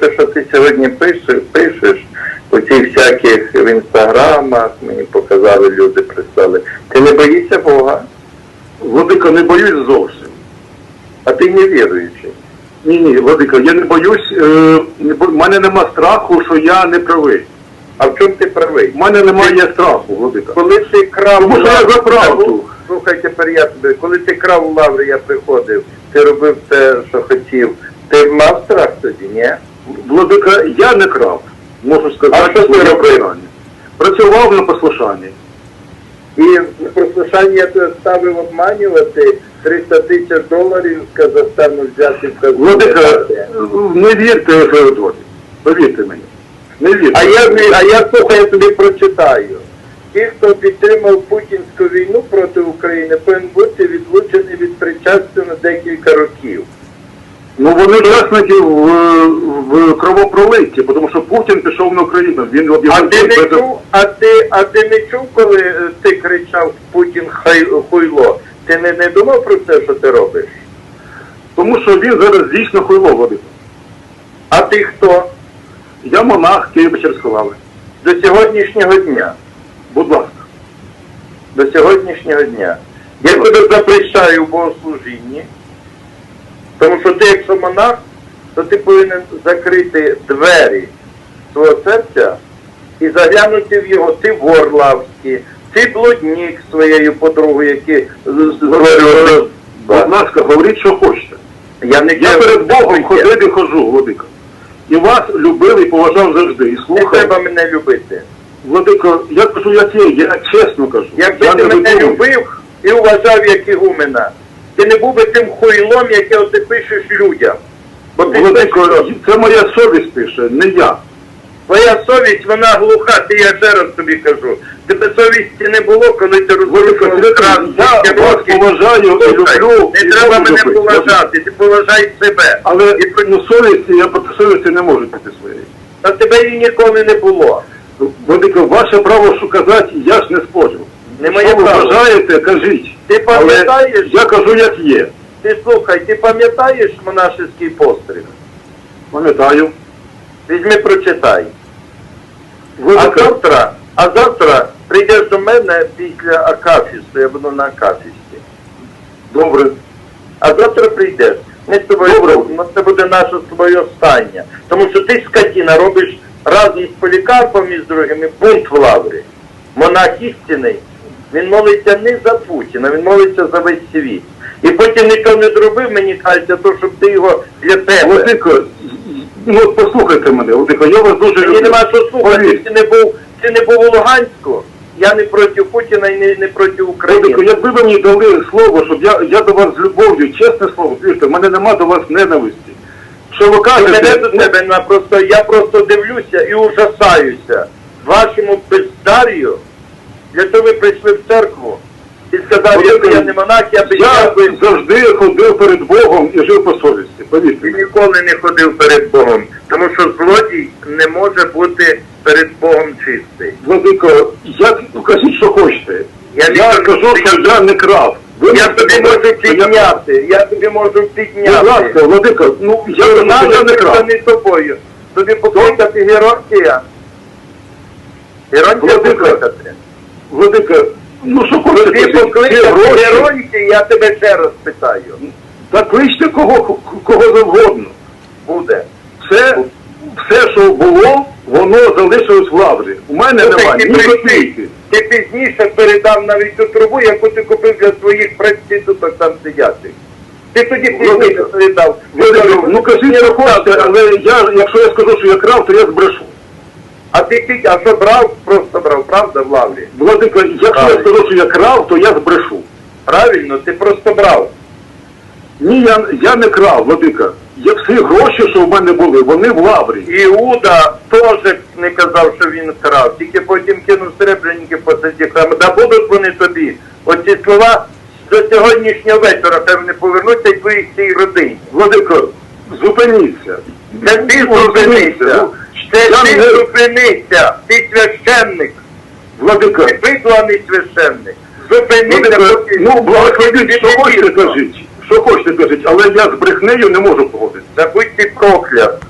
Те, що ти сьогодні пишеш, пишеш у цих всяких в інстаграмах, мені показали, люди прислали. Ти не боїшся Бога, Владика, не боюсь зовсім. а ти не віруючий. Ні, ні, Владика, я не боюсь, е, не бо- в мене нема страху, що я не правий. А в чому ти правий? В мене немає страху, Владика. Коли ти крав Тому що я за правду. Слухай, тепер я тобі, коли ти крав у лаври, я приходив, ти робив те, що хотів. Ти мав страх тоді, ні? Владика, я не крав, можу сказати, А що ти робив? Працював на послушанні. І в послушанні я тебе ставив обманювати 300 тисяч доларів з Казахстану взяти в Казахстан. Владика, не вірте Феодорі. Повірте мені. Не вірте. А я, а я слухай, я тобі прочитаю. Ті, хто підтримав путінську війну проти України, повинен бути відлучений від причастя на декілька років. Ну вони учасники в, в кровопролитті, тому що Путін пішов на Україну. Він А ти не без- чув, а ти, а ти не чув, коли е, ти кричав Путін хай хуйло? Ти не, не думав про це, що ти робиш? Тому що він зараз дійсно хуйло Владика. А ти хто? Я монах Києво-Печерської. До сьогоднішнього дня. Будь ласка. До сьогоднішнього дня. Я тебе запрещаю в богослужінні, тому що ти, якщо монах, то ти повинен закрити двері свого серця і заглянути в його. Ти вор лавський, ти блудник своєю подругою, які з- з- говорили. Будь ласка, говоріть, що хочете. Я не Я перед Богом ходив і хожу, Владика. І вас любив і поважав завжди. І Не треба мене любити. Владико, я кажу, як є, я чесно кажу. Якби я ти мене любив і вважав як ігумена, ти не був би тим хуйлом, яке ти пишеш людям. Бо ти Владико, пишеш, це моя совість пише, не я. твоя совість, вона глуха, ти я ще раз тобі кажу. Тебе совісті не було, коли ти розумів я вас поважаю і люблю. Не і треба мене любити. поважати, ти поважай себе. Але І про- ну, совісті, я проти совісті не можу піти своєї. Та тебе її ніколи не було. Владико, ваше право, що казати, я ж не спорю. Не моє Що ви право. вважаєте, кажіть. Ти пам'ятаєш, я кажу, як є. ти слухай, ти пам'ятаєш монашеський постріл? Пам'ятаю. Візьми, прочитай. А Владико, завтра, а завтра прийдеш до мене після Акафісту, я буду на Акафісті. добре. А завтра прийдеш. Ми з тобою ну, це буде наше з тобою остання. Тому що ти скотіна робиш разом з Полікарпом і з другими бунт в лаврі. Монах істинний, він молиться не за Путіна, він молиться за весь світ. І потім нічого не зробив, мені кажеться, то щоб ти його для тебе. Владико, ну послухайте мене, Владико, я вас дуже Мені люблю. нема що слухати, ти не був, ти не був у Луганську. Я не проти Путіна і не, не проти України. якби ви мені дали слово, щоб я, я до вас з любов'ю, чесне слово, повірте, в мене нема до вас ненависті. Що ви І мене кажете, до тебе просто, я просто дивлюся і ужасаюся вашому бездарію. Того ви прийшли в церкву і сказали, що я не монах, я би я завжди ходив перед Богом і жив по совісті, повірте. і ніколи не ходив перед Богом. Тому що злодій не може бути перед Богом чистий. Владико, я, ну, кажіть, що хочете. Я Я, не кажу, ти що я не крав. Ви Я тобі можу підняти, я тобі можу Будь підняти. ласка, Владико, ну я кажу, що я не крав. не тобою. Тобі покликати Геронтія. Геронтія покликати. Владико, ну що кажіть, гроші, Геронтія, я тебе ще раз питаю. та кличте кого, кого завгодно. Буде. Все, все, що було, воно залишилось в лаврі. У мене Слухай, немає ти ні копійки. Ти пізніше передав навіть ту трубу, яку ти купив для своїх проституток там сидячих. Ти тоді пізніше передав. Ну кажіть, що хочете, але я, якщо я скажу, що я крав, то я збрешу. А ти тільки, а що брав, просто брав, правда, в лаврі? Владико, якщо я скажу, що я крав, то я збрешу. Правильно, ти просто брав. Ні, я, я не крав, Владика. Я всі гроші, що в мене були, вони в лаврі. Іуда теж не казав, що він крав, тільки потім кинув сребреніки посаді храму. Да будуть вони тобі. Оці слова до сьогоднішнього вечора, вони повернуться і твоїй цій родині. Владико, зупиніться. Це ти зупинися. Це ти зупинися. Ти священник. Владика, Ти видланий священник. Зупинися, Владика, поки... ну, благословіть, що хочете, кажіть. Що хочете, кажіть, але я з брехнею не можу погодитися. Забудьте проклят.